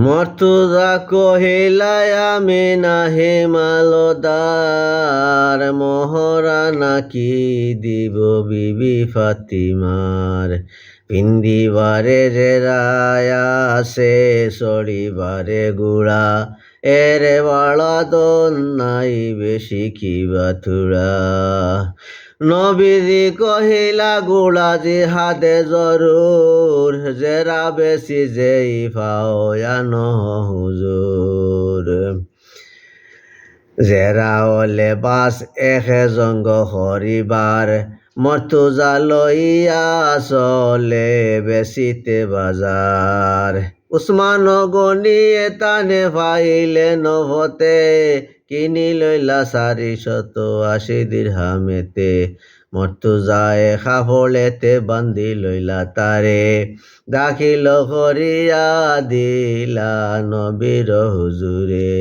মর্তুদা মে না হে মালদার, মহরা নাকি দিব বিবি ফাতিমার? পিন্দিবারে রে রায়া সে সরিবারে গুড়া এরে নাই বেশি কি বাথুরা? নবীজি কহিলা গুড়া জিহাদে জরুর, জেরা বেশি যেই ফাওয়ান হুজুর। জেরা ওলে বাস এহে জঙ্গ হরিবার, মর্তুজা লইয়া চলে বেশিতে বাজার। উসমান গনিয়ে তানে ফাইলে নভতে কিনি লইলা চারি শত আশি দিরহামেতে। মর্তুজায় খাফলেতে বান্ধি লইলা তারে, দাখিল করিয়া দিলা নবীর হুজুরে।